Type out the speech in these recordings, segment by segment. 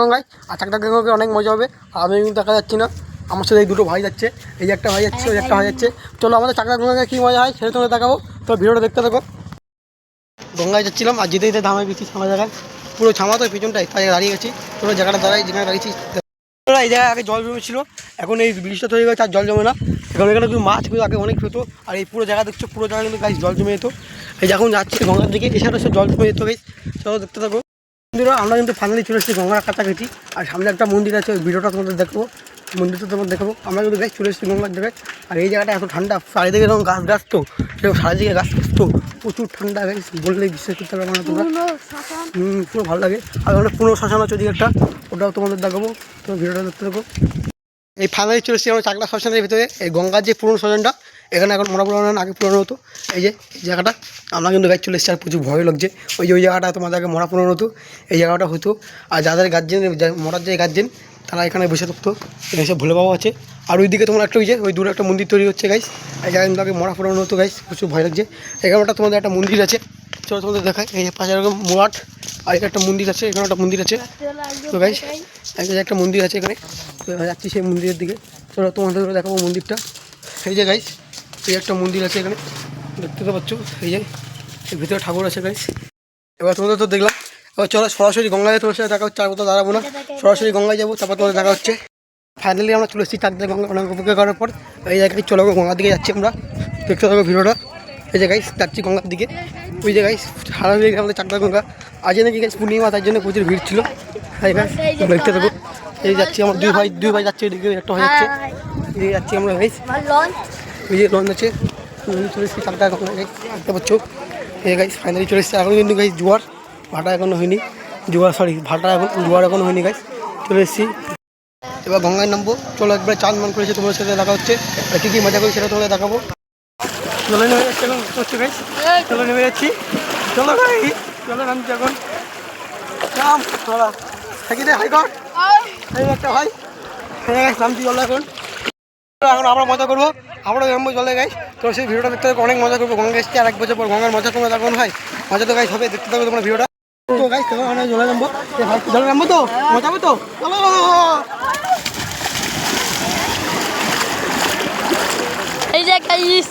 গঙ্গায় আর চাকদা গঙ্গায় অনেক মজা হবে। আমি কিন্তু দেখা যাচ্ছি না। আমার সাথে এই দুটো ভাই যাচ্ছে, এই যে একটা ভাই যাচ্ছে, ওই একটা ভাই যাচ্ছে। চলো আমাদের চাকদা গঙ্গায় কী মজা হয়, সেটা তোমাদের দেখাবো। তো ভিডিওটা দেখতে থাকো। গঙ্গায় যাচ্ছিলাম, আর যেতে যেতে ধামে গেছি ছামা জায়গায়। পুরো ছামা তো পিছনটাই, তাই দাঁড়িয়ে গেছি। পুরো জায়গাটা দাঁড়াই, যেখানে দাঁড়িয়েছি। এই জায়গায় আগে জল জমেছিল, এখন এই ব্রিজটা তৈরি হয়েছে আর জল জমে না। এখন এখানে কিন্তু মাছ কিন্তু আগে অনেক পেতো আর এই পুরো জায়গা দেখছ, পুরো জায়গা কিন্তু গাছ জল জমে যেত। এই যখন যাচ্ছে গঙ্গার দিকে এছাড়া সব জল জমে যেত গাছ চলো দেখতে থাকো। বন্ধুরা আমরা কিন্তু ফাইনালি চলে এসেছি গঙ্গার কাছাকাছি। আর সামনে একটা মন্দির আছে ওই ভিডিওটা তোমাদের দেখব মন্দিরটা তোমাদের দেখাবো। আমরা কিন্তু গাছ চলে এসেছি গঙ্গার দেবে আর এই জায়গাটা এত ঠান্ডা চারিদিকে এরকম গাছ গাছ তো সেরকম চারিদিকে গাছ গাছ তো প্রচুর ঠান্ডা গাছ বললে বিশ্বাস করতে পারবে না তোমরা। হুম পুরো ভালো লাগে। আর ওখানে পুরো শ্মশান আছে ওদিকে একটা ওটাও তোমাদের দেখাবো। তোমার ভিডিওটা দেখতে থাকো। এই ফাইনালি চলে এসেছি আমরা চাকলা শ্মশানের ভিতরে এই গঙ্গার যে পুরনো শ্মশানটা এখানে এখন মোড়া পুরানো আগে পুরানো হতো। এই যে, এই জায়গাটা, আমরা কিন্তু গাছ চলে এসেছি, আর প্রচুর ভয় লাগছে। ওই যে, ওই জায়গাটা তোমাদের আগে মোড়া পুরানো হতো, এই জায়গাটা হতো। আর যাদের গার্জেন মরার যে গার্জেন তারা এখানে বসে থাকতো। এখানে সব ভোলে বাবা আছে। আর ওইদিকে তোমার একটা ওই যে, ওই দূরে একটা মন্দির তৈরি হচ্ছে গাইস এই জায়গায় কিন্তু আগে মরা পুরানো হতো গাইস প্রচুর ভয় লাগছে। এখানে একটা তোমাদের একটা মন্দির আছে। চলো তোমাদের দেখায় এই যে, পাশে এরকম মোড়াট আর এখানে একটা মন্দির আছে, এখানে একটা মন্দির আছে। তো গাইস একটা মন্দির আছে এখানে। যাচ্ছি সেই মন্দিরের দিকে। চলো তোমাদের দেখাবো মন্দিরটা। এই যে গাইস এই একটা মন্দির আছে এখানে। দেখতে তো পাচ্ছ এই যে এর ভিতরে ঠাকুর আছে গাইস এবার তোমাদের তো দেখলাম এবার চলো সরাসরি গঙ্গায় তোমার সাথে দেখা হচ্ছে আর কোথাও দাঁড়াবো না। সরাসরি গঙ্গায় যাব তারপর তোমাদের দেখা হচ্ছে। ফাইনালি আমরা চলে এসেছি চারদিকে গঙ্গা অনেক অপেক্ষা করার পর। এই জায়গায় চলো গঙ্গার দিকে যাচ্ছি আমরা। দেখতে থাকো ভিডিওটা। এই যে গাইস যাচ্ছি গঙ্গার দিকে। ওই জায়গায় সারা দিকে আমাদের চারটা গঙ্গা। আজ নাকি গাইস পূর্ণিমা তার জন্য প্রচুর ভিড় ছিল। দেখতে থাকো। এই যাচ্ছি আমার দুই ভাই দুই ভাই যাচ্ছে এদিকে একটা হয়ে যাচ্ছে। এই যাচ্ছি আমরা গাইস ওই যে লঞ্চ আছে চলে এসেছি গঙ্গা গাইস দেখতে পাচ্ছ এই গাইস ফাইনালি চলে এসেছে এখন কিন্তু গাইস জোয়ার ভাটা এখনও হয়নি জোয়ার সরি ভাটা এখন জোয়ার এখনও হয়নি গাইস চলে এসেছি এবার গঙ্গায় নামবো চলো একবার চাঁদ মান করেছে তোমার সাথে দেখা হচ্ছে আর কী কী মজা করি সেটা তোমাদের দেখাবো চলো নেমে যাচ্ছি এখন হচ্ছে গাইস চলো নেমে যাচ্ছি চলো ভাই চলো নামছি এখন নাম তোরা থাকি দে হাই কর এই একটা ভাই হ্যাঁ নামছি চলো এখন এখন আমরা মজা করব। আমরা নামবো জলে গাই। তো সেই ভিডিওটা দেখতে অনেক মজা করব। গঙ্গা এসছে আর এক বছর পর। গঙ্গার মজা তোমরা তখন হয় মজা তো গাইস হবে, দেখতে থাকো তোমরা ভিডিওটা। তো গাইস তখন জলে নামবো। জলে নামবো তো? মজা তো? চলো। এই যে গাইস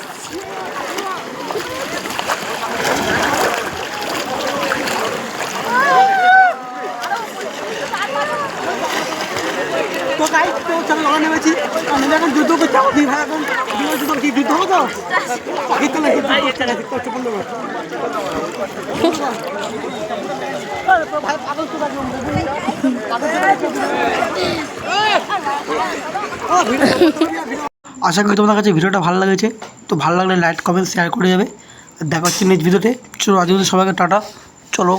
আমি যুদ্ধ দুই ভাই এখন দুই কি যুদ্ধ হলো তো? তো নাকি? যুদ্ধ করছে না করছে বন্ধ ভাই, পাগল তো আশা করি তোমাদের কাছে ভিডিওটা ভালো লেগেছে। তো ভালো লাগলে লাইক, কমেন্ট শেয়ার করে যাবে দেখা হচ্ছে নেক্সট ভিডিওতে চলো আজকে সবাইকে টাটা। চলো।